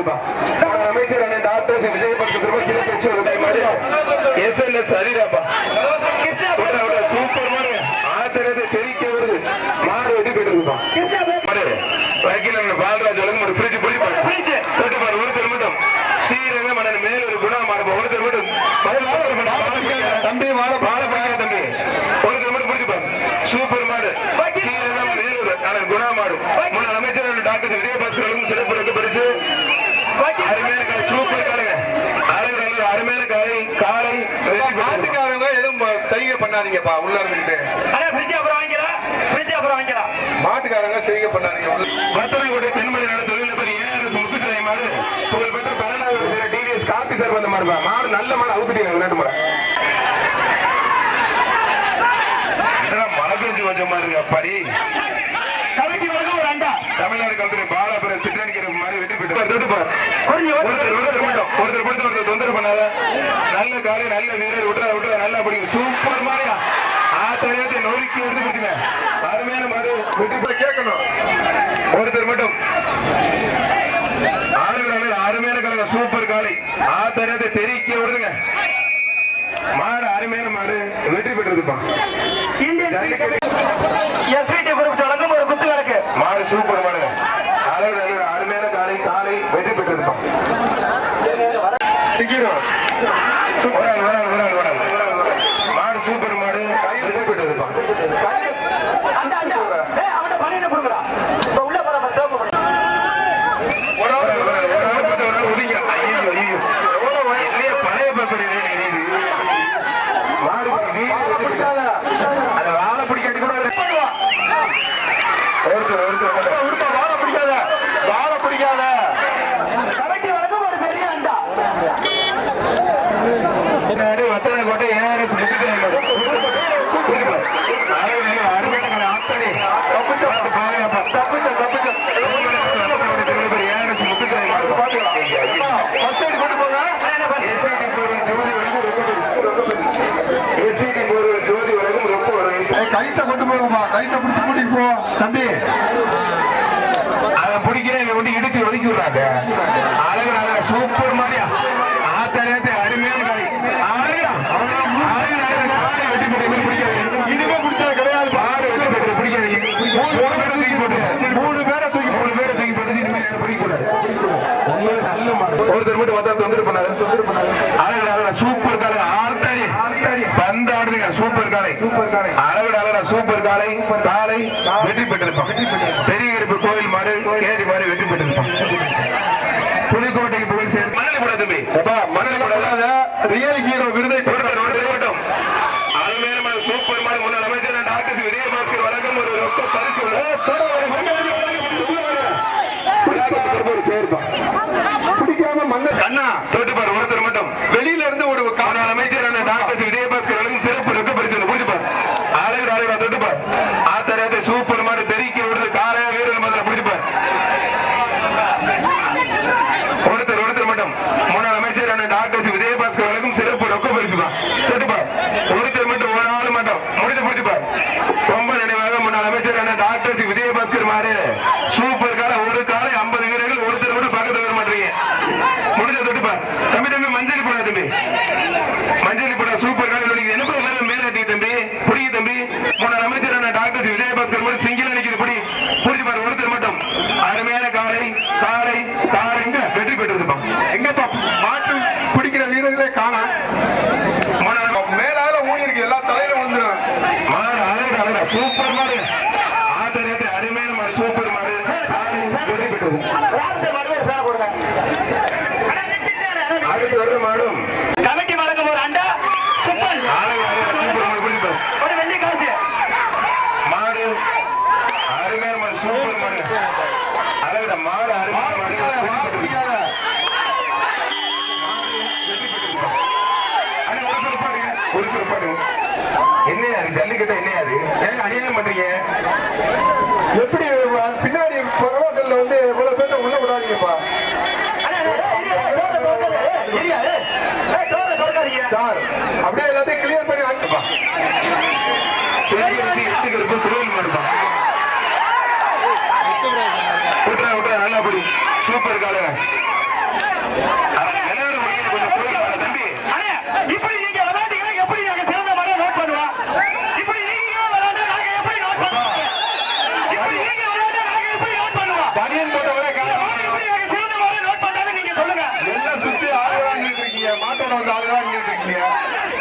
அமைச்சர் அண்ணன் டாக்டர் விஜயபக்த சிறப்பு ஒரு கை மாதிரி எஸ் எல் எஸ் விட்றா, சூப்பர் மாடு. ஆத்திரத்தை தெரிக்க வருது. வெற்றி பெற்றிருப்பான் மாடு வக்கீல் அண்ணன் பாலராஜ் வழங்கும் ஒரு ஃப்ரிட்ஜ் புள்ளி பாரு தொட்டு பாரு ஒருத்தர் மட்டும் ஸ்ரீரங்க மன்னன் மேல் ஒரு குணா மாறுபா ஒருத்தர் மட்டும் பதில் ஒருத்தர் மட்டும் மாலை பிடிக்காத. தம்பி மாலை மாலை பிடிக்காத தம்பி ஒருத்தர் மட்டும் பிடிச்சு பாரு சூப்பர் மாடு ஸ்ரீரங்கம் மேலூர் அண்ணன் குணா மாடு முன்னாள் அமைச்சர் டாக்டர் விஜயபாஸ்கர் வழங்கும் சிறப்பு ரத்து பரிசு அருமையான காலை சூப்பர் காலைங்க அழகு அருமையான காலை காலை மாட்டுக்காரங்க எதுவும் செய்கை பண்ணாதீங்கப்பா உள்ள இருந்துட்டு அண்ணா ஃப்ரிட்ஜ் அப்புறம் வாங்கிக்கலாம் ஃப்ரிட்ஜ் அப்புறம் வாங்கிக்கலாம். மாட்டுக்காரங்க செய்கை பண்ணாதீங்க ஏஆர்எஸ் மாடு. புகழ்பெற்ற டிவிஎஸ் காப்பி சார் வந்த மாடுப்பா மாடு நல்ல மாடு அவுத்துட்டீங்க விளையாட்டு பெஞ்சு கொஞ்சம் மாதிரி இருக்கு அப்பாடி தமிழ்நாடு பாலாபுரம் சிற்றடிக்கிற மாதிரி வெற்றி ஒருத்தர் தொந்தரவு பண்ணாத. நல்ல காலை நல்ல வீரர் விட்டுறா விட்டுறா நல்லா பிடிக்கும் சூப்பர் மாதிரியா ஆத்தரியத்தை நொறுக்கி எடுத்து பிடிச்சுங்க அருமையான மாடு. வெற்றி பெற்று கேட்கணும். ஒருத்தர் மட்டும். ஆளுநர்கள் அருமையான கலங்க சூப்பர் காலை ஆத்தரியத்தை தெரிக்க விடுங்க. மாடு அருமையான மாடு. வெற்றி பெற்றிருப்பான் இந்தியன் வழங்கும் ஒரு குத்து விளக்கு மாடு சூப்பர் மாடு ஆளுநர்கள் அருமையான காலை காலை வெற்றி பெற்றிருப்பான் சிக்கிரும் ஓடாது, ஓடாது, ஓடாது, ஓடாது. மாடு சூப்பர் மாடு வெற்றி பெற்றிருப்பான் அந்த அந்த ஏய் அவன்கிட்ட பணியிட கொடுக்குறா இப்ப உள்ள போற சிவப்பு பண்ணி ஒரு ஆள் ஒரு ஆள், ஒரு ஆள் பார்த்து ஒரு ஆள் ஒதுங்க. ஐயையோ, ஐயையோ. எவ்வளவு வயசு? இல்லையே, பழைய பேப்பர் இது, இது, இது. மாடு பிடி, வீடு வெற்றி பெற்று. அந்த வாழை பிடிக்காட்டி கூட அது- ஒருத்தர், ஒருத்தர் மட்டும். உடுப்பா வாழை பிடிக்காத வாழை பிடிக்காத கமிட்டி வழங்கும் ஒரு பெரிய அண்டா பின்னாடி வத்தனை கோட்டை ARS முத்துச்சாமி மாடு. புரியுதா? அழகு, நல்ல அருமையான கலை, ஆத்தாடி. தப்பிச்ச, பாருங்கப்பா. தப்பிச்ச, தப்பிச்ச. வத்தனை கோட்டை திருநெல்வேலி ARS முத்துச்சாமி மாடு. ஐயா, ஐயா. ஃபர்ஸ்ட் எய்ட் கொண்டு போங்க SVT போர்வல் ஜோதி பரிசு. SVT போர்வல் ஜோதி பரிசு. ஏய், கைத்தை கொண்டு போங்கப்பா கைத்தை பிடிச்சி கூட்டிட்டு போ தம்பி. அவன் பிடிக்கிறேன் இவன் வந்து இடிச்சு ஒதுக்கி விடுறாங்க. அழகு அழகு சூப்பர் மாதிரியா ஆத்தரத்தை அருமையான காய் அழகு இனிமே பிடிச்சது கிடையாது. பாடு வெட்டி போட்டு பிடிக்காதீங்க. மூணு பேரை தூக்கி போட்டு. மூணு பேரை தூக்கி மூணு பேரை தூக்கி போட்டு. இனிமே யாரும் பிடிக்கக்கூடாது உங்களுக்கு நல்ல மாடு ஒருத்தர் மட்டும் மொத்தம் தொந்தரவு பண்ணாரு பண்ணாரு அழகு சூப்பர் காலை ஆர்த்தாடி. சூப்பர் காலை சூப்பர் காலை அழகு அழகு சூப்பர் காலை காலை வெற்றி பெற்றிருப்பான். பெரிய இருப்பு கோவில் மாடு கேடி மாடு வெற்றி பெற்றிருப்பான். புதுக்கோட்டைக்கு புகழ் சேர்ந்து மணல் போட தம்பி. அப்பா மணல் போடாத ரியல் ஹீரோ விருதை ஒருத்தர் ஒருத்தர் அருமையான மாடு சூப்பர் மாடு முன்னாள் அமைச்சர் டாக்டர் விஜயபாஸ்கர் வழங்கும் ஒரு ரொக்க பரிசு சேர்ப்பான். மன்னர் அண்ணா தொட்டு பாரு ஒருத்தர் மட்டும் வெளியில இருந்து ஒரு முன்னாள் அமைச்சரான டாக்டர் விஜயபாஸ்கர் வழங்கும் சிறப்பு ரொக்க பரிசு புரிஞ்சுப்பார் அழகு அழகு தொட்டுப்பார் ஆத்தரத்தை சூப்பர் மாடு தெறிக்க விடுறது காலையா வீரர் மாதிரி புரிஞ்சுப்பார் ஒருத்தர் ஒருத்தர் மட்டும் முன்னாள் அமைச்சரான டாக்டர் விஜயபாஸ்கர் வழங்கும் சிறப்பு ரொக்க பரிசுப்பா தொட்டுப்பார் ஒருத்தர் மட்டும் ஒரு ஆள் மட்டும் முடித்து புரிஞ்சுப்பார் ரொம்ப நினைவாக முன்னாள் அமைச்சரான டாக்டர் விஜயபாஸ்கர் மாறு சூப்பர் கால ஒரு காலை ஐம்பது வீரர்கள் ஒருத்தர் மட்டும் பக்கத்துல வர மாட்டீங்க முடிஞ்ச தொட்டுப்பார் தம்பி தம்பி மஞ்சள் போடா தம்பி மஞ்சள் போட சூப்பர் கால நீங்க என்ன மேல மேலாட்டி தம்பி புடிங்க தம்பி முன்னாள் அமைச்சரான டாக்டர் விஜயபாஸ்கர் மட்டும் சிங்கிள் அடிக்கிறது புடி புரிஞ்சு பாரு ஒருத்தர் மட்டும் அருமையான காலை காலை காலைங்க வெற்றி பெற்றிருப்பான் எங்கப்பா மாட்டு பிடிக்கிற வீரர்களே காணா முன்னாள் மேலால ஊனி இருக்கு எல்லா தலையில விழுந்துரும் மாடு அழகு அழகா சூப்பர் மாடு ஆத்தரத்தை அருமையான மாடு சூப்பர் மாடு காலை வெற்றி பெற்றது ராம்சே மாடு ஒரு பேரை போடுங்க அண்ணா, நிறுத்திட்டாரு, அண்ணா, நிறுத்தி- அடுத்து வர்ற மாடும் கமிட்டி வழங்கும் ஒரு அண்டா சுப்பல் அழகு அழகா சூப்பர் மாடு புரிஞ்சு பாரு ஒரு வெள்ளி காசு மாடு அருமையான மாடு சூப்பர் மாடு அழகுடா மாடு அருமையான மாடு வாழை பிடிக்காத அண்ணா, ஒரு சில சில பாருங்க என்னையா ஜல்லிக்கட்டு என்னையா ஏன் அநியாயம் பண்றீங்க. எப்படி பின்னாடி பரவாசல்ல வந்து இவ்வளவு பேர்த்த உள்ள விடாதீங்கப்பா. சார் அப்படியே எல்லாத்தையும் கிளியர் பண்ணி விட்டுறா நல்லா படி. சூப்பர் காலுங்க விளையாட முடியல கொஞ்சம் போய் தம்பி அண்ணே, இப்படி நீங்க விளையாண்டீங்கன்னா எப்படி நாங்க சிறந்த முறையை note பண்ணுவோம்? இப்படி நீங்க விளையாண்டா நாங்க எப்படி note பண்ணுவோம்? இப்படி நீங்க விளையாண்டா நாங்க எப்படி note பண்ணுவோம்? பனியன் போட்டவரே காலை எப்படி நாங்க சிறந்த முறையை note பண்றோம்னு நீங்க சொல்லுங்க. எல்லாம் சுத்தி ஆளு வாங்கிட்டு இருக்கீங்க மாட்டோட வந்து ஆளு வாங்கிட்டு இருக்கீங்க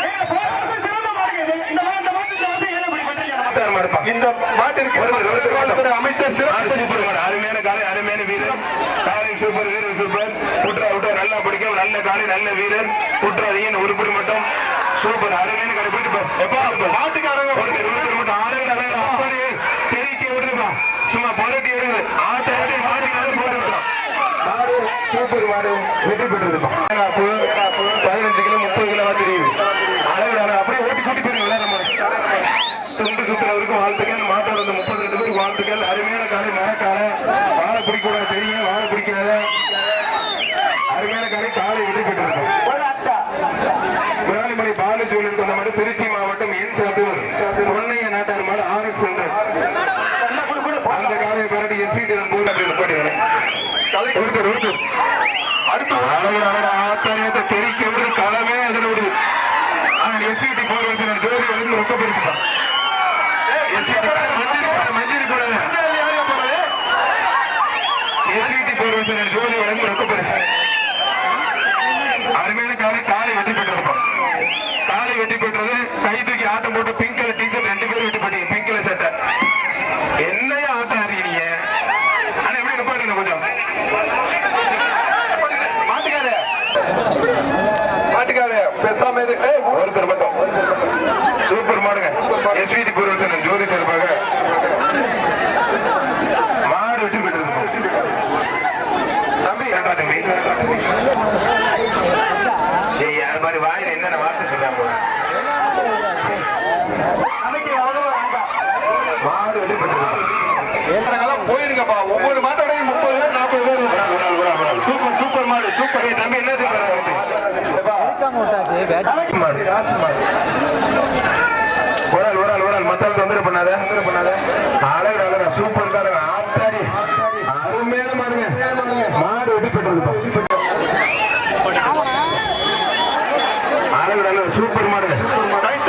ஏங்க, போன வருஷம் சிறந்த மாடு இது. இந்த மா- இந்த மாட்டுக்கு வந்து ஏன் இப்படி பண்றீங்க? சூப்பர் மாடுப்பா இந்த மாட்டிற்கு அமைச்சர் சிறப்பு அருமையான காலை அருமையான வீரர். காலை சூப்பர் வீரர் சூப்பர். புட்ரா விட்டா நல்லா பிடிக்கும். நல்ல காலை நல்ல வீரர். புட்ராதீங்க உருப்படி மட்டும். சூப்பர். அருமையான காலை பிடிச்சு மாட்டுக்காரங்க மட்டும் ஆளுங்க நல்லா அப்படி தெரிவிக்க விடுதுப்பா சும்மா பரட்டி எடுக்குது ஆட்ட ஆட்டி மாடி காலை போட்டு சூப்பர் மாடு வெற்றி பெற்றதுப்பா பதினஞ்சு கிலோ முப்பது கிலோ தெரியுது அளவு அப்படியே ஓட்டி கூட்டி போய் விளையாட மாதிரி துண்டு சுத்துறவருக்கு வாழ்த்துக்கள் மாட்டோட அந்த முப்பது ரெண்டு பேருக்கு வாழ்த்துக்கள் அருமையான காலை மரக்காலை வாழை பிடிக்கூடாது தெரியும் வாழை பிடிக்காத அருமையான காலை காலை வெற்றி பெற்றிருக்கும் ஒரு அட்டா. முதலாளிமலை பாலு ஜூலியர் கொண்ட மாடு திருச்சி மாவட்டம் என் சாத்தூர் பொன்னைய நாட்டார் மாடு ஆர் எக்ஸ் ஹண்ட்ரட் என்ன குடு, குடு, போ. அந்த காலையை பிறகு எஸ்பி போட்டு அப்படி நிப்பாட்டி ஒருத்தர் ஒருத்தர் அடுத்து ஆத்தாரியத்தை தெரிக்க விடுது களமே அதில் விடுது ஆனால் எஸ்பிடி போர் வச்சு ஜோதி வந்து ரொக்க பிரிச்சுப்பான் மஞ்சள் போடாத எஸ்பிடி ஜோதி வழங்கி ரொக்க பரிசு. அருமையான காலை காலை வெற்றி பெற்றிருப்பான் காலை வெட்டி பெற்றது கை தூக்கி ஆட்டம் போட்டு பிங்க் கலர் டீச்சர் ரெண்டு பேரும் வெட்டி போட்டீங்க. பிங்க் கலர் சட்டை என்னையா ஆட்டம் ஆடுறீங்க ஆனா எப்படி நிப்பாட்டுங்க கொஞ்சம் மாட்டுக்காரு மாட்டுக்காரு பேசாம இது ஏய், ஒருத்தர் மட்டும் சூப்பர் மாடுங்க எஸ்விடி பூர்வசன் ஜோதி சார்பாக மாடு வெற்றி பெற்றிருக்கோம் தம்பி ஏண்டா தம்பி ஏய் அது மாதிரி வாயில என்னென்ன வார்த்தை சொல்றாங்க அமைக்கு அவ்வளவா வேண்டாம். மாடு வெற்றி பெற்றிருக்கோம் எல்லாம் போயிருங்கப்பா ஒவ்வொரு மாட்டோடையும் முப்பது பேர் நாற்பது பேர் இருக்காங்க. சூப்பர் சூப்பர் மாடு சூப்பர் ஏய் தம்பி என்ன மாடு ஆள் ஒரு ஆள் மத்தாள் தொந்தரவு பண்ணாத. பண்ணாத அழகு அழகா சூப்பர் தான் ஆத்தாடி. அருமையான மாடுங்க. மாடு வெட்டி பெற்றது அழகு அழகு சூப்பர் மாடுங்க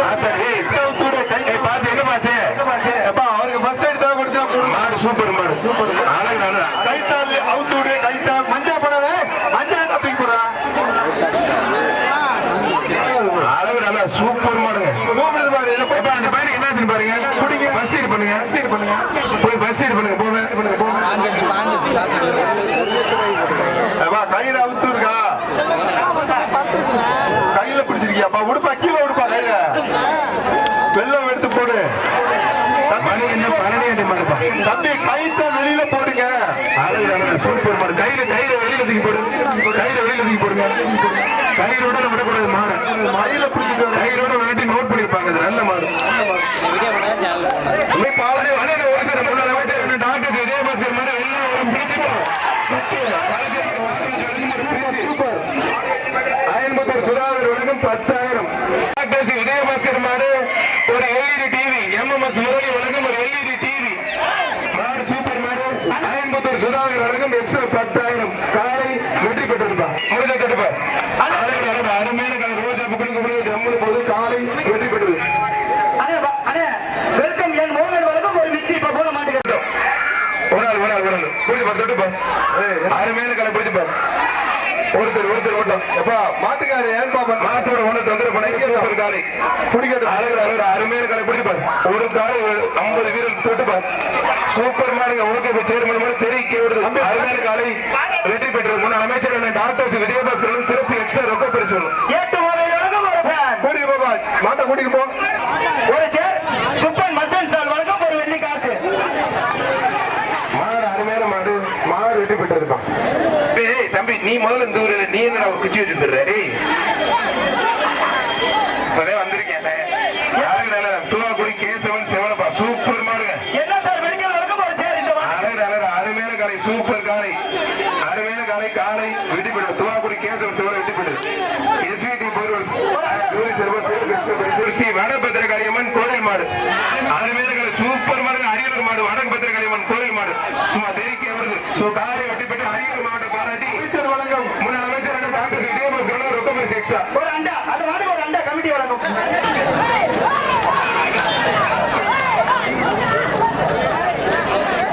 ஆத்தாடி. ஏய், ஏய், பார்த்து எங்க பாச்சே எப்பா அவருக்கு ஃபர்ஸ்ட் எய்ட் தான் கொடுத்தா போடுங்க. மாடு சூப்பர் மாடு அழகு அழகு கைத்தால் அவுத்து விடு கைத்தா மஞ்சா போடாத மஞ்சா என்ன தூக்கி போடுறா அழகு நல்லா சூப்பர் மாடுங்க கூப்பிடுது பாரு இதை போய் எப்ப அந்த பையனுக்கு என்னாச்சுன்னு பாருங்க குடிங்க பஸ் சீட் பண்ணுங்க சீட் பண்ணுங்க போய் பஸ் சீட் பண்ணுங்க போங்க பண்ணுங்க போங்க எப்பா கையில அவுத்து இருக்கா கையில பிடிச்சிருக்கியாப்பா உடுப்பா கீழே உடுப்பா கையில வெள்ளம் எடுத்து போடு என்ன தம்பி கைத்த வெளியில போடுங்க சூப்பர் மாடு கயிறு கயிறு வெளியில தூக்கி போடுங்க கயிறு வெளியில தூக்கி போடுங்க கையிலோட விடக்கூடாது மாடு மயில பிடிச்சிட்டு கயிறோட கையிலோட விளையாட்டி நோட் பண்ணிருப்பாங்க அது நல்ல மாடு இன்னைக்கு பாவனே வலையில ஒரு சில முன்னாள் டாக்டர் விஜயபாஸ்கர் மாடு எல்லாம் பிடிச்சிட்டோம் சூப்பர் அயன்புத்தூர் சுதாகர் வழங்கும் பத்தாயிரம். விஜயபாஸ்கர் மாடு ஒரு எல்இடி டிவி எம்எம்எஸ் முரளி வழங்கும் ஒரு எல்இடி டிவி மாடு சூப்பர் மாடு அயன்புத்தூர் சுதாகர் வழங்கும் எக்ஸ்ட்ரா பத்தாயிரம். காலை வெற்றி பெற்றிருப்பா. முடிஞ்ச தடுப்பா அருமையான காலை ரோஜா புக்கு கொடுங்க ஜம்முனு போது காலை வெற்றி பெற்றது. என் மோகன் வழங்கும் ஒரு மிக்ஸி இப்ப போட மாட்டேங்குது ஒரு ஆள் ஒரு ஆள் ஒரு ஆள். புரிஞ்சு பாரு தொட்டு பாரு அருமையான கடை பிடிச்சு பாரு ஒருத்தர் ஒருத்தர் ஓட்டம் எப்பா மாட்டுக்காரு ஏன் பாப்பா? மாட்டோட ஒண்ணு தொந்தரவு பண்ண காலை பிடிக்கிறது அழகு அழகு அருமையான கடை பிடிச்சு பாரு. ஒரு காலை ஐம்பது வீரர் தொட்டு பாரு. சூப்பர் மாடுங்க ஓகே சேர்மன் மாதிரி தெரிவிக்க விடுது அருமையான காலை வெற்றி பெற்றது முன்னாள் அமைச்சர் டாக்டர் விஜயபாஸ்கரன் சிறப்பு எக்ஸ்ட்ரா ரொக்க பரிசு fan. கூட்டிட்டு போ ஒரு சேர் சுப்பன் மச்சன் சால் வழங்கும் ஒரு வெள்ளி காசு மாடு அருமையான மாடு மாடு வெற்றி பெற்றிருக்கான் ஏய் தம்பி நீ முதல்ல இந்த ஊர்ல நீ என்ன குச்சி வச்சிருந்த டேய். இப்பதே வந்திருக்கேன் யாருக்கு நல்ல கேசவன் செவனப்பா. சூப்பர் மாடுங்க. என்ன சார் மெடிக்கல் வழங்கும் ஒரு சேர் இந்த மாதிரி? அழகு அழகு அருமையான காலை சூப்பர் காலை. அருமையான காலை காலை. பெற்று தூவாக்குடி கேசவன் செவன வெற்றி பெற்று எஸ்விடி பொருள் வடபத்திர காளியம்மன் கோவில் மாடு. அருமையான சூப்பர் மாடு மாடு வடபத்திர காளியம்மன் கோவில் மாடு. சும்மா தெரிக்க வருது சோ காரை வெட்டிப்பட்டு அரியலூர் மாவட்ட பாராட்டி அமைச்சர் வழங்கும். முன்னாள் அமைச்சர் டாக்டர் விஜயபாஸ்கர் ரொம்ப பரிசு எக்ஸ்ட்ரா ஒரு அண்டா அது மாதிரி ஒரு அண்டா கமிட்டி வழங்கும்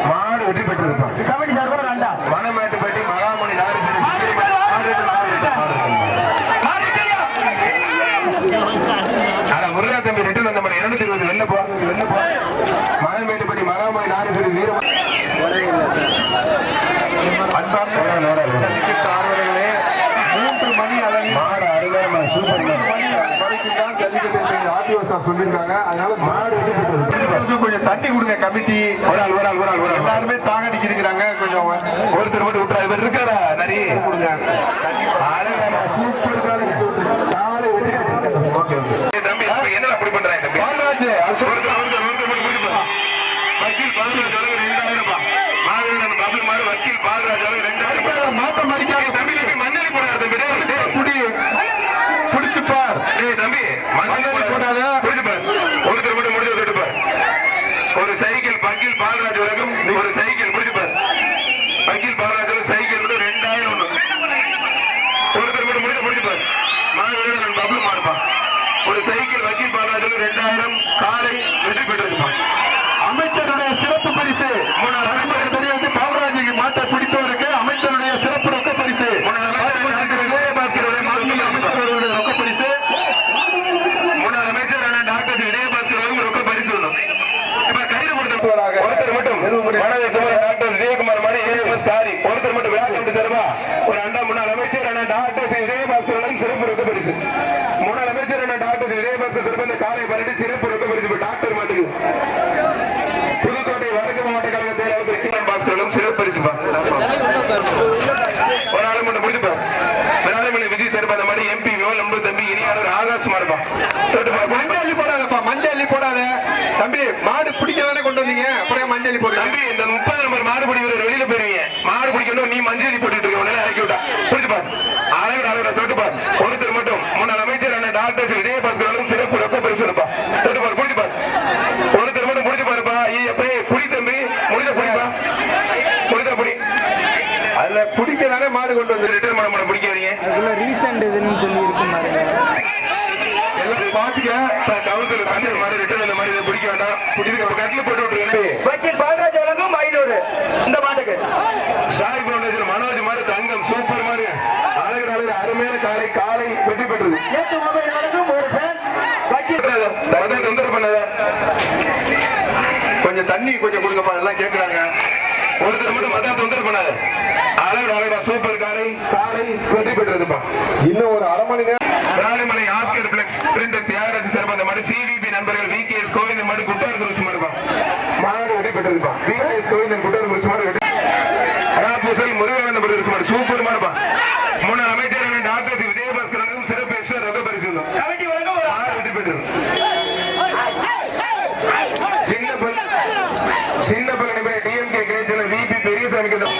மாடு வெற்றி பெற்றிருப்பான் கமிட்டி சார்பாக ஒரு அண்டா மணமேட்டுப்பட்டி மகாமணி நாரிசரி ஆனா முருகா தம்பி ரிட்டர்ன் வந்த மாதிரி இருநூத்தி இருபது வெளில போ வெளில போ மணமேட்டுப்பட்டி மகாமணி நாரிசரி வீரம் அன்பார்ந்த ஜல்லிக்கட்டு ஆர்வலர்களே மூன்று மணி அளவில் மாடு அருமையான சூப்பர் மணி வரைக்கும் தான் ஜல்லிக்கட்டு ஆர்டிஓ சார் சொல்லியிருக்காங்க. அதனால மாடு கொஞ்சம் கொஞ்சம் தண்ணி கொடுங்க கமிட்டி. ஒரு ஆள் ஒரு ஆள் ஒரு ஆள் ஒரு எல்லாருமே தாங்கடிக்கு இருக்கிறாங்க கொஞ்சம் ஒருத்தர் மட்டும் விட்டுறா இவர் இருக்காரா நரி? கொடுங்க. சூப்பர் காலை ஓகே ஓகே. தம்பி இப்ப என்னடா அப்படி பண்றாங்க தம்பி? பாலராஜ் ஒருத்தர் ஒருத்தர் ஒருத்தர் மட்டும் பிடிச்சு பா. வக்கீல் பாலராஜ் அளவு ரெண்டாயிரம் பபுள் மாறு வக்கீல் பாலராஜ் ரெண்டாயிரம் பா. மாட்டம் அடிக்காத தம்பி தம்பி மண்ணெலி போடாத தம்பி டேய், டேய். புடி பிடிச்சு பார் டேய் தம்பி மண்ணெலி மண்ணெலி போடாத போடாத. பிடிச்சு பார் ஒருத்தர் மட்டும் முடிஞ்சு தொட்டு பார் ஒரு சைக்கிள் வக்கீல் பாலராஜ் உலகம் ஒரு சைக்கிள் பிடிச்சு பார் வக்கீல் பாலராஜ் உலகம் சைக்கிள் மட்டும் ரெண்டாயிரம் ஒண்ணு ஒருத்தர் மட்டும் முடிஞ்சு பிடிச்சு பார் மாவீரன் பபுள் மாறுப்பா ஒரு சைக்கிள் வக்கீல் பாலராஜ் உலகம் ரெண்டாயிரம் காலை வெற்றி அமைச்சருடைய சிறப்பு பரிசு மூணாவது தலைமுறை தெரியாது. பாலராஜுக்கு மாட்டை பிடித்தவருக்கு அமைச்சருடைய சிறப்பு ரொக்க பரிசு. அமைச்சருடைய ரொக்க பரிசு. முன்னாள் அமைச்சர் டாக்டர் விஜயபாஸ்கர் ரொக்க பரிசு. இப்ப கைது கொடுத்த ஒருத்தர் மட்டும். மனதை குமார் டாக்டர் விஜயகுமார் மாதிரி ஏஎம்எஸ் காரி ஒருத்தர் மட்டும் விழா கமிட்டி சார்பா ஒரு அண்டா முன்னாள் அமைச்சர் அண்ணன் டாக்டர் சி. விஜயபாஸ்கர் அவர்களும் சிறப்பு ரொக்க பரிசு முன்னாள் அமைச்சர் அண்ணன் டாக்டர் சி. விஜயபாஸ்கர் சிறப்பு இந்த காலை பரடி சிறப்பு ரொக்க பரிசு இப்ப டாக்டர் மாட்டுக்கு புதுக்கோட்டை வடக்கு மாவட்ட கழக செயலாளர் திரு கிரண் பாஸ்கர்களும் சிறப்பு பரிசுப்பா ஒரு ஆளு மட்டும் முடிச்சுப்பா விராலிமலை விஜய் சார் அந்த மாதிரி எம்பி நம்பர் தம்பி ஆகாசமா இருப்பான் மஞ்சள் அள்ளி போடாதப்பா மஞ்சள் அள்ளி போடாத. தம்பி மாடு பிடிக்க தானே கொண்டு வந்தீங்க? அப்புறம் மஞ்சள் அள்ளி போடுங்க தம்பி இந்த முப்பது நம்பர் மாடு பிடிக்கிற வெளியில போயிருவீங்க மாடு பிடிக்கணும் நீ மஞ்சள் போட்டுட்டு இருக்க உடனே இறக்கி விட்டா. புரிஞ்சுப்பா? அளவிட அளவிட தொட்டுப்பா ஒருத்தர் மட்டும். முன்னாள் அமைச்சர் அண்ணன் டாக்டர் விஜயபாஸ்கர் விஜயபாஸ்கரும் சிறப்பு ரொக்க பரிசு எடுப்பா தொட்டுப்பா புரிஞ்சுப்பா ஒருத்தர் மட்டும் முடிச்சு பாருப்பா ஐயா போய் புடி தம்பி முடிஞ்ச புடிப்பா முடிஞ்ச புடி அதுல பிடிக்க தானே மாடு கொண்டு வந்து ரிட்டர்ன் பண்ண மாட்டேன் பிடிக்காதீங்க. அதுக்குள்ள ரீசெண்ட் இதுன்னு சொல்லி இருக்குன்னாரு எல்லாரும் பாத்துக்க. கவுன்சில் தண்ணி மாதிரி ரிட்டர்ன் இந்த மாதிரி பிடிக்க வேண்டாம். இதுக்கு ஒரு கட்டில போட்டு விட்டுருங்க. பாலராஜ் வழங்கும் ஐநூறு. இந்த மாட்டுக்கு. சாய் பவுண்டேஷன் மனோஜ் மாதிரி தங்கம் சூப்பர் மாதிரி அழகு அழகு அருமையான காலை காலை வெற்றி பெற்றது. ஏத்து மொபைல் வழங்கும் ஒரு வக்கீல் தயவுசெய்து தொந்தரவு பண்ணாத. கொஞ்சம் தண்ணி கொஞ்சம் கொடுங்கப்பா எல்லாம் கேக்குறாங்க. ஒருத்தர் மட்டும் மத்த தொந்தரவு பண்ணாத அழகு அழகா சூப்பர் காரை காரை வெற்றி பெற்றதுப்பா. இன்னும் ஒரு அரை மணி நேரம். Ranimalai Oscar flex printer Thiyagaraj sir அந்த மாதிரி சிவிபி நண்பர்கள் வி கே எஸ் கோவிந்த மாதிரி குட்டார் குருசு மாடுப்பா. மாடு வெற்றி பெற்றதுப்பா. வி கே எஸ் கோவிந்தன் குட்டார் குருசு மாடு வெற்றி ராபூசல் முருகானந்த பிரதேச மாடு சூப்பர் மாடுப்பா. முன்னாள் அமைச்சர் டாக்டர் சி. விஜயபாஸ்கர் சிறப்பு எக்ஸ்ட்ரா ரொக்க பரிசு உண்டு. வழங்க வழங்கும் ஒரு மாடு வெற்றி பெற்றது சின்ன பல் சின்ன பள்ளி பேர் டிஎம்கே கிரேச்சல விபி பெரியசாமிக்கு தான்.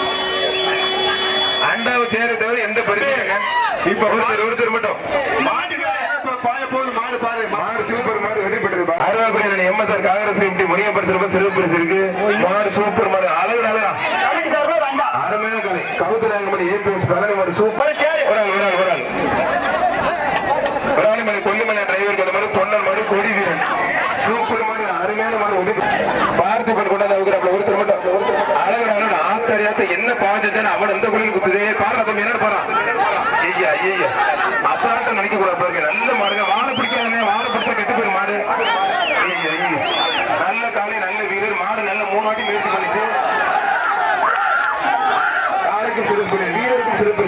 அண்டாவை சேர தவிர எந்த பரிசு இப்ப ஒருத்தர் ஒருத்தர் மட்டும் பாய போது மாடு பாரு மாடு சூப்பர் மாடு வெற்றி பெற்றிருப்பா எம்எஸ்ஆர் காங்கிரஸ் எம்பி முனியப்பர் சிறப்பு சிறப்பு பரிசு இருக்கு. மாடு சூப்பர் மாடு அழகு அழகா. கமிட்டி அருமையான கலை கவுத்தராங்கமணி ஏபிஎஸ் பழனி மாடு சூப்பர். ஒரு சேரு ஒரு ஆள் ஒரு ஆள் ஒரு ஆள். கொல்லிமலை டிரைவர் அந்த மாதிரி பொன்னல் மாடு கொடி வீரன். சூப்பர் மாடு அருமையான மாடு ஒன்று. பார்த்திபன் கொண்டாந்து அவுக்குறாப்ல ஒருத்தர் மட்டும். அழகு அழகு ஆத்தரியாத்த என்ன பாஞ்சதுன்னு அவன் எந்த குழியில் குத்துதே. பாடுற தம்பி என்ன பாடுறான்? ஐயா ஐயா. அசால்ட்டா நினைக்க கூடாது பாருங்க. நல்ல மாடுங்க. வாழை பிடிக்காதே வாழை பிடிச்சா கெட்டு நல்ல காலை நல்ல வீரர். மாடு நல்ல மூணு வாட்டி முயற்சி பண்ணிச்சு. காலைக்கும் சிறப்பு வீரருக்கும் சிறப்பு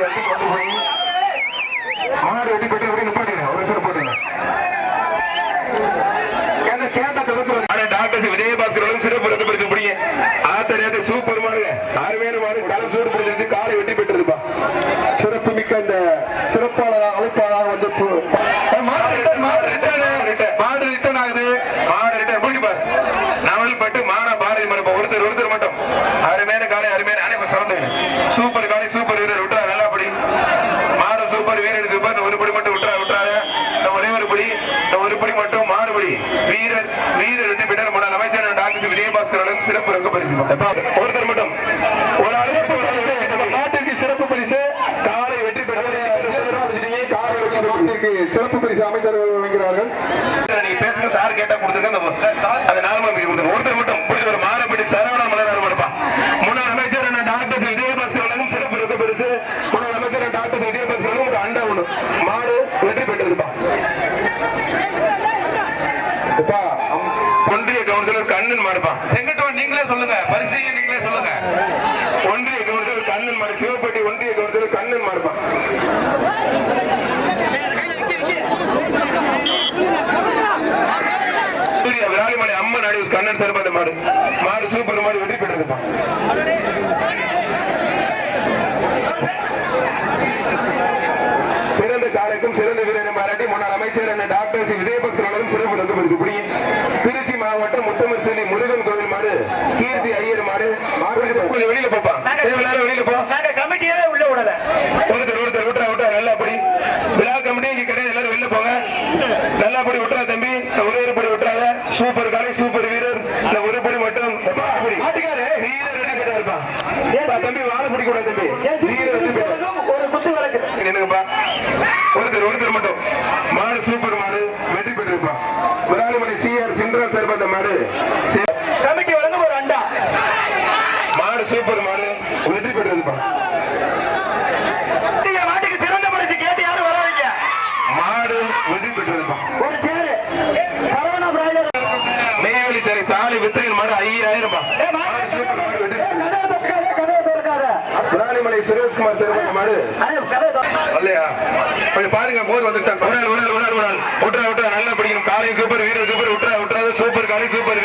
எடுத்து கொண்டு போய் மாடு வெட்டி பெட்டி எப்படி நிப்பாட்டி சிறப்பு ரங்க பரிசு. ஒருத்தர் மட்டும். ஒரு அழைப்பு நாட்டிற்கு சிறப்பு பரிசு காலை வெற்றி பெற்றது சிறப்பு பரிசு அமைச்சர்கள் வழங்குகிறார்கள் நீங்க பேசுங்க சார் கேட்டா கொடுத்துருங்க. சொல்லுங்க. பரிசையை நீங்களே சொல்லுங்க. ஒன்றிய கவுன்சிலர் கண்ணன் மாறு சிவப்பட்டி ஒன்றிய கவுன்சிலர் கண்ணன் மாறுபா. விராலிமலை அம்மன் அடிவு கண்ணன் சிறப்பாட்டு மாடு. மாடு சூப்பர் மாடு வெற்றி பெற்றதுப்பா. சிறந்த காலைக்கும் சிறந்த வீரனை பாராட்டி முன்னாள் அமைச்சர் என்ன மாடு கீர்த்தி ஐயர் மாடு. மாடு கொஞ்சம் வெளியில போப்பான் நேரம் வெளியில போ. நாங்க கமிட்டியே உள்ள விடல. ஒருத்தர் ஒருத்தர் விட்டுற விட்டுற நல்லா விழா கமிட்டி இங்க கிடையாது எல்லாரும் வெளியில போங்க. நல்லா அப்படி விட்டுறா தம்பி. உதவிப்படி விட்டுறாத. சூப்பர் காலை சூப்பர் வீரர். இந்த உதவிப்படி மட்டும். தம்பி வாழை பிடிக்கூடாது தம்பி. ஒரு குத்து என்னங்கப்பா ஒருத்தர் ஒருத்தர் மட்டும். மாடு சூப்பர் மாடு. வெற்றி பெற்றிருப்பான் விராலிமலை சிஆர் சின்ராஜ் சார் மாடு. முப்பது வெற்றி பெற்றது மாட்டுக்கு சிறந்த பரிசு கேட்டு யாரும் வராதிங்க. மாடு வெற்றி பெற்றது ஒரு சேரு. சரவணா பிராய்லர். நெய்வேலி சரி சாலை வித்தையில் மாடு ஐயாயிரம் ராணிமலை சுரேஷ்குமார் சிறப்பு மாடு. இல்லையா கொஞ்சம் பாருங்க மோர் வந்துருச்சா ஒரு நாள் ஒரு நாள் ஒரு நாள் விட்டுறா விட்டுறா நல்லா பிடிக்கணும். காலையும் சூப்பர் வீரர் சூப்பர். விட்டுறா விட்டுறாது சூப்பர் காலை சூப்பர்.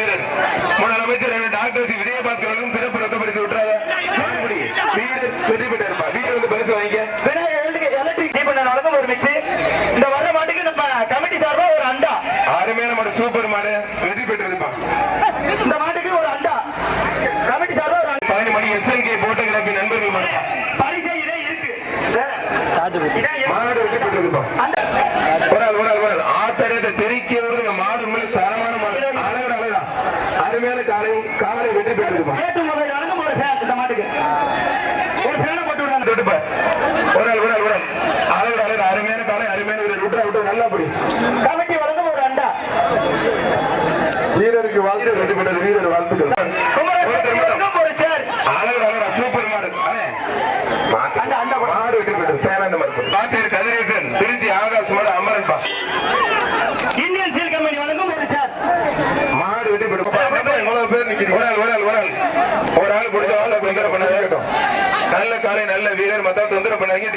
காலை நல்ல வீரர் மத்த தொந்தரவு பண்ணாங்க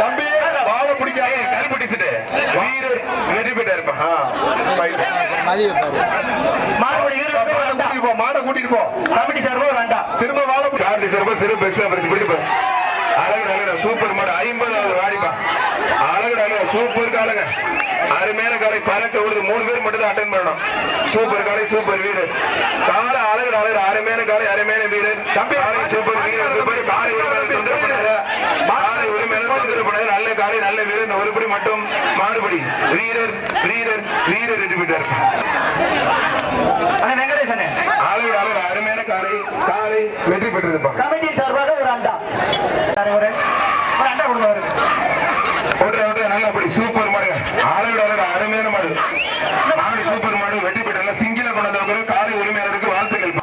தம்பி வாழ பிடிக்காது. கருப்பிடிச்சுட்டு வீரர் வெற்றி பெற்றாருப்பா மாடை கூட்டிட்டு போ கமிட்டி சார்பா வேண்டாம். திரும்ப வாழ கார்டி சார்பா சிறப்பு எக்ஸ்ட்ரா பிடிச்சு பிடிச்சு அழகு அழகு சூப்பர் மாடு ஐம்பதாவது வாடிப்பா. அழகு அழகு சூப்பர் காலங்க அருமையான காலை பறக்க விடுது. மூணு பேர் மட்டும் தான் அட்டன் பண்ணணும். சூப்பர் காலை சூப்பர் வீரர். கால அழகு அழகு அருமையான காலை அருமையான வீரர். காலை சூப்பர் வீரர். சூப்பர் காலை காலை உரிமையாளர் நல்ல காலை நல்ல வீரர். ஒருபடி மட்டும் மாடுபடி. வீரர் வீரர் வீரர் வெற்றி பெற்றார் அண்ணா வெங்கடேசன் அழகு அழகு அருமையான காலை காலை வெற்றி பெற்றிருப்பாங்க கமிட்டி சார்பாக ஒரு அண்டா. ஒரு ஒரு அண்டா கொடுங்க அவருக்கு ஓட்டுற ஓட்டுற நல்லா அப்படி சூப்பர் மாடுங்க ஆளுட ஆளுட அருமையான மாடு மாடு சூப்பர் மாடு வெற்றி பெற்ற சிங்கில கொண்டவங்க காலை உரிமையாளருக்கு வாழ்த்துக்கள்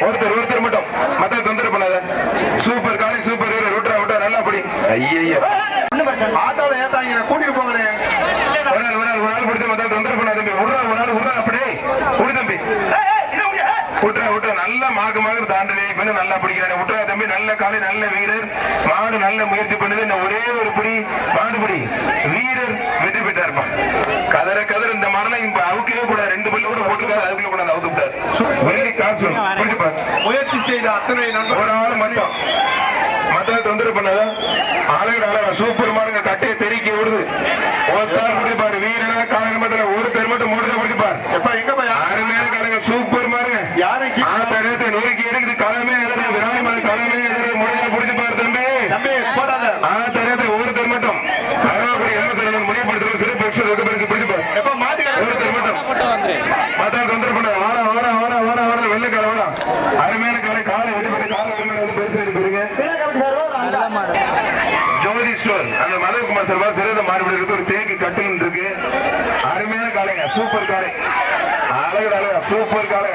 ஒருத்தர் ஒருத்தர் மட்டும் மத்த தொந்தரவு பண்ணாத சூப்பர் காலை சூப்பர் வீரர் விட்டுறா விட்டா நல்லா அப்படி ஐயய்யா ஒன்றும் பிரச்சனை இல்லை. ஆட்டோல ஏத்தாங்க கூட்டிட்டு போங்கண்ணே ஒரு நாள் ஒரு நாள் ஒரு நாள் பிடிச்ச மத்த தொந்தரவு பண்ணாத தம்பி விடுறா ஒரு நாள் விடுறா அப்படியே குடி தம்பி ஏய், ஏய், என்ன முடியும்? ஏய். விட்டுறா விட்டுறா நல்ல மாக்கு மாக்கு பண்ணி நல்லா பிடிக்கிறாங்க விட்டுறா தம்பி நல்ல காலை நல்ல வீரர். மாடு நல்ல முயற்சி பண்ணுது. இந்த ஒரே ஒரு பிடி மாடு பிடி. வீரர் வெற்றி பெற்றாருப்பா. கதற கதற இந்த மாடலாம் இப்ப அவுக்கவே கூட ரெண்டு பல்லு கூட போட்டுக்காது அவுக்கவே கூட அவுத்து விட்டார். வெள்ளி காசு. முயற்சி செய்த அத்தனை நண்பர்கள். ஒரு ஆள் மட்டும். மத்த தொந்தரவு பண்ணாத. ஆளுங்க அழகா சூப்பர் மாடுங்க. கட்டையை தெறிக்க விடுது. ஒருத்தார் பிடிப்பாரு வீரனா காலங்க மத்தில ஒருத்தர் மட்டும் மூடுத பிடிப்பார் எப்ப எங்க போய் அருமையான காலங்க. சூப்பர் மாடுங்க. ஆத்தரத்தை நொறுக்கி எடுக்குது. களமே எழுது விராலிமலை களமே எழுது முடிஞ்சா புடிச்சு பாரு தம்பி தம்பி போடாத ஆத்தரத்தை ஒருத்தர் மட்டும் சரவபடி என்ன சொல்லணும் முடிவுபடுத்துறது சிறு பரிசு வெகு பரிசு பிடிச்சு பாரு எப்ப மாட்டுக்கார ஒருத்தர் மட்டும் மட்டும் வந்துரு மத்தா தொந்தரவு பண்ண வாடா வாடா வாடா வாடா வாடா வெள்ளக்கார வாடா அருமையான காலை காலை வெட்டி பண்ணி காலை உரிமையில வந்து பரிசு எடுத்து போறீங்க விழா கமிட்டி சார்பாக ஒரு அண்டா நல்ல மாடு ஜோதிஸ்வர் அந்த மதகுமார் சார்பா சிறந்த மாறுபடி இருக்கு ஒரு தேக்கு கட்டுன்னு இருக்கு அருமையான காளைங்க சூப்பர் காளை. அழகு அழகா. சூப்பர் காலை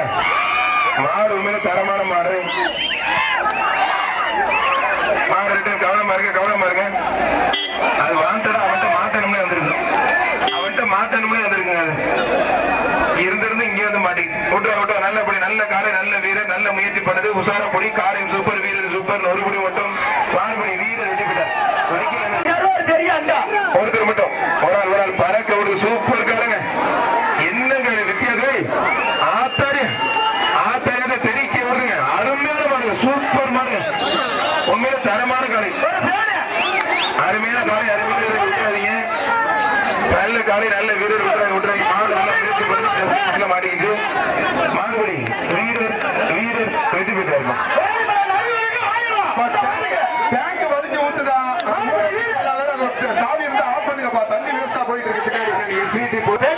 மாடு உண்மையில தரமான மாடு. மாடு ரெண்டு கவனமா இருக்க கவனமா இருக்க அது வாண்டடா அவன்கிட்ட மாட்டணும்னே வந்திருக்கு. அவன்கிட்ட மாட்டணும்னே வந்திருக்குங்க அது இருந்திருந்து இங்கே வந்து மாட்டிக்கிச்சு. விட்டு விட்டு நல்லபடி நல்ல காலை நல்ல வீரர் நல்ல முயற்சி பண்ணுது. பொடி காரையும் சூப்பர் வீரர் சூப்பர். ஒருபடி மட்டும். வான்படி வீரர் வெட்டி விட்டார் ஒருத்தர் மட்டும். ஒரு ஆள் ஒரு ஆள் பறக்க விடுது சூப்பர் காரங்க என்னங்க இது வித்தியாசம் ஏய், ஆத்தாடி ஆத்தாடி தெரிக்க விடுங்க அருமையான மாடுங்க சூப்பர் மாடுங்க உண்மையில தரமான காலை ஒரு ஃபேனு. அருமையான காலை அருமையான வீரரை விட்டுறாதீங்க. நல்ல காலை நல்ல வீரர் விட்டுறாங்க விட்டுறாங்க மாடு நல்ல முயற்சி பண்ணி மாட்டிக்கிச்சு. மாடுபடி வீரர் வீரர் வெற்றி பெற்றாருமா. டேங்க் வலிஞ்சு ஊத்துதா? சாவி இருந்தா ஆஃப் பண்ணுங்கப்பா. தண்ணி வேஸ்டா போயிட்டு இருக்கு. பின்னாடி சீட்டி போட்டு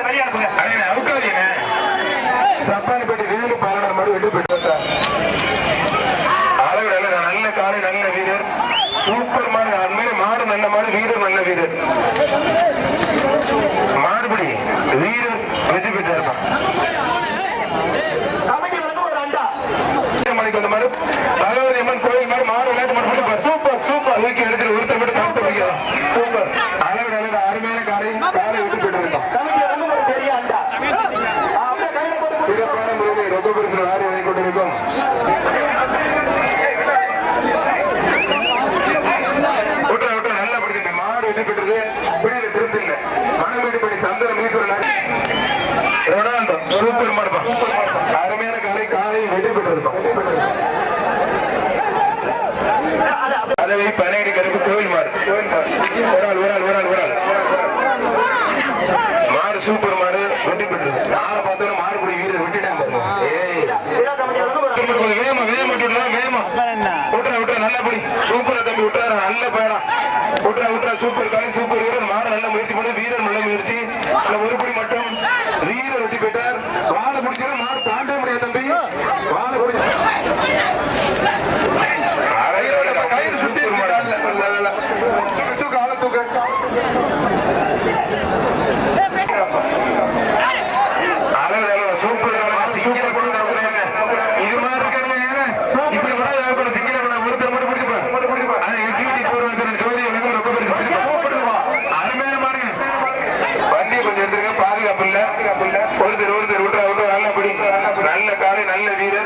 வெளியே அனுப்புங்க. அவுக்காதீங்க. சப்பானிப்பட்டி வேலு பாலனர் மாதிரி பெற்று அழகு நல்ல நல்ல காலை நல்ல வீரர் சூப்பர் மாடு அண்மையில மாடு நல்ல மாடு வீரர் நல்ல வீரர் மாடுபடி வீரர் வெற்றி பெற்றிருப்பான் கமிட்டி வந்து ஒரு அண்டா மணிக்கு வந்த மாதிரி பகவதி அம்மன் கோயில் மாதிரி மாடு விளையாட்டு மட்டும் மட்டும் சூப்பர் சூப்பர் வீக்கி எடுத்து ஒருத்தர் மட்டும் கவுண்ட் வைக்கிறோம் சூப்பர் அழகு நல்ல அருமையான காலை காலை வெற்றி பெற்றிருக்கான் கமிட்டி வந்து ஒரு பெரிய அண்டா ஆ, அப்படியே கையில போட்டு போட்டு. சிறப்பான முறையில் ரொக்க பரிசு வாரி வாங்கி கொண்டிருக்கும் விட்டுற விட்டுற நல்லா பிடிச்சிருக்கு மாடு வெற்றி பெற்றது பிடியில திருப்தி இல்லை மணமேடு படி சந்திரன் ஈஸ்வரன் ரொனால்டோ சூப்பர் மாடுப்பா அருமையான காலை காலை வெற்றி பெற்றிருக்கும் பதவி பனையடி கருப்பு கோயில் மாடு ஒரு ஆள் ஒரு ஆள் ஒரு ஆள் ஒரு ஆள் மாடு சூப்பர் மாடு வெற்றி பெற்றது. ஆளை பார்த்தாலும் மாடுபடி வீரர் விட்டுட்டாங்க. ஏய். வேகமா வேகமா விட்டுடா வேகமா. விட்டுறா விட்டுறா நல்லபடி. சூப்பரா தம்பி விட்டுறாரு நல்ல பயணம். விட்டுறா விட்டுறா சூப்பர். காலை Ahí le viene.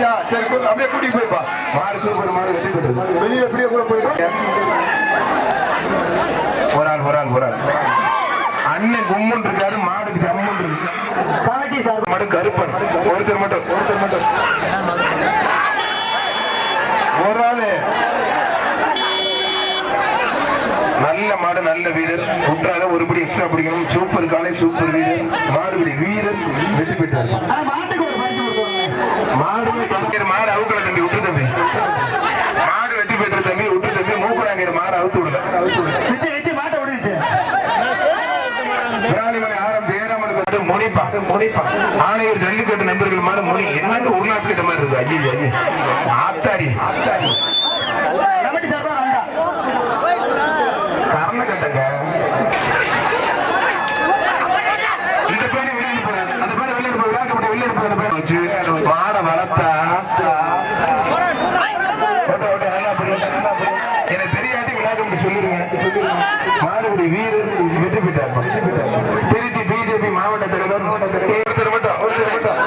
வாங்கிட்டியா சரி அப்படியே கூட்டிட்டு போயிருப்பா மாடு சூப்பர் மாடு வெற்றி பெற்றது வெளியே எப்படியே கூட போயிட்டு ஒரு ஆள் ஒரு ஆள் ஒரு ஆள். அண்ணன் கும்முன் இருக்காரு மாடுக்கு ஜம்முன் இருக்கு. Committee sir. மாடு கருப்பன். ஒருத்தர் மட்டும். ஒருத்தர் மட்டும். ஒரு ஆளு. நல்ல மாடு நல்ல வீரர். விட்டாத ஒருபடி எக்ஸ்ட்ரா பிடிக்கணும். சூப்பர் காலை சூப்பர் வீரர். மாடுபிடி வீரர். வெற்றி பெற்றார் ஆனா மாட்டுக்கு ஒரு பரிசு கொடுத்துருவாங்க மாடுமே கலைஞர் மாடு அவுக்கல தம்பி விட்டு தம்பி. மாடு வெற்றி பெற்ற தம்பி விட்டு தம்பி மூக்குறாங்க மாடு அவுத்து விடல வச்சு வச்சு மாட்டை விடுச்சு விராலிமலை ஆரம் ஜெயராமனுக்கு வந்து முனிப்பா முனிப்பா. ஆணையர் ஜல்லிக்கட்டு நண்பர்கள் முனி. என்னங்க உல்லாஸ் கிட்ட மாதிரி இருக்கு? ஐயோ ஐயோ ஆத்தாடி. கமிட்டி சார் தான் வந்தா கரண கட்டங்க இந்த பேரு வெளியில போறாரு அந்த பேரு வெளியில போய் விளையாட்டு வெளியில போய் அந்த பேரை வச்சு மாடை வளர்த்தா. எனக்கு தெரியாட்டி விளையாட்டு சொல்லிருங்க மாடுபடி வீரர் வெற்றி பெற்றார். திருச்சி பிஜேபி மாவட்ட தலைவர். ஒருத்தர் மட்டும் ஒருத்தர் மட்டும்.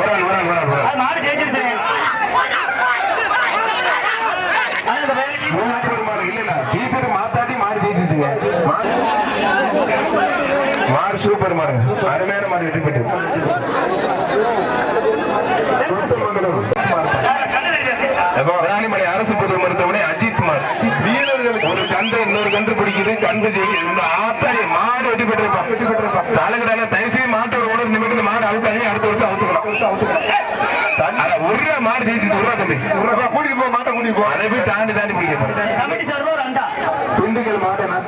ஒரு ஆள் ஒரு ஆள் ஒரு ஆள் ஒரு ஆள் அது மாடு ஜெயிச்சிருச்சு. ஆனா இந்த பையன் மூணாவது மாடு இல்ல டீசர்ட் மாத்தாட்டி மாடு ஜெயிச்சிச்சுங்க மாடு சூப்பர் மாடு. அருமையான மாடு வெற்றி பெற்றது அரசு பொது மருத்துவமனை அஜித் குமார் வீரர்களுக்கு ஒரு கன்று இன்னொரு கன்று பிடிக்குது. கன்று ஜெயிக்குது இந்த ஆத்தாடி மாடு வெற்றி பெற்றிருப்பான். தலைகடால தயவு செய்து மாட்டோட ஓனர் நிமிடம் மாடு அவுத்தாங்க அடுத்த வருஷம் அவுத்துக்கலாம். ஒரு மாடு ஜெயிச்சு விடுறா தம்பி. கூட்டிட்டு போ மாட்டை கூட்டிட்டு போ. அதை போய் தாண்டி தாண்டி பிடிக்க கமிட்டி சார்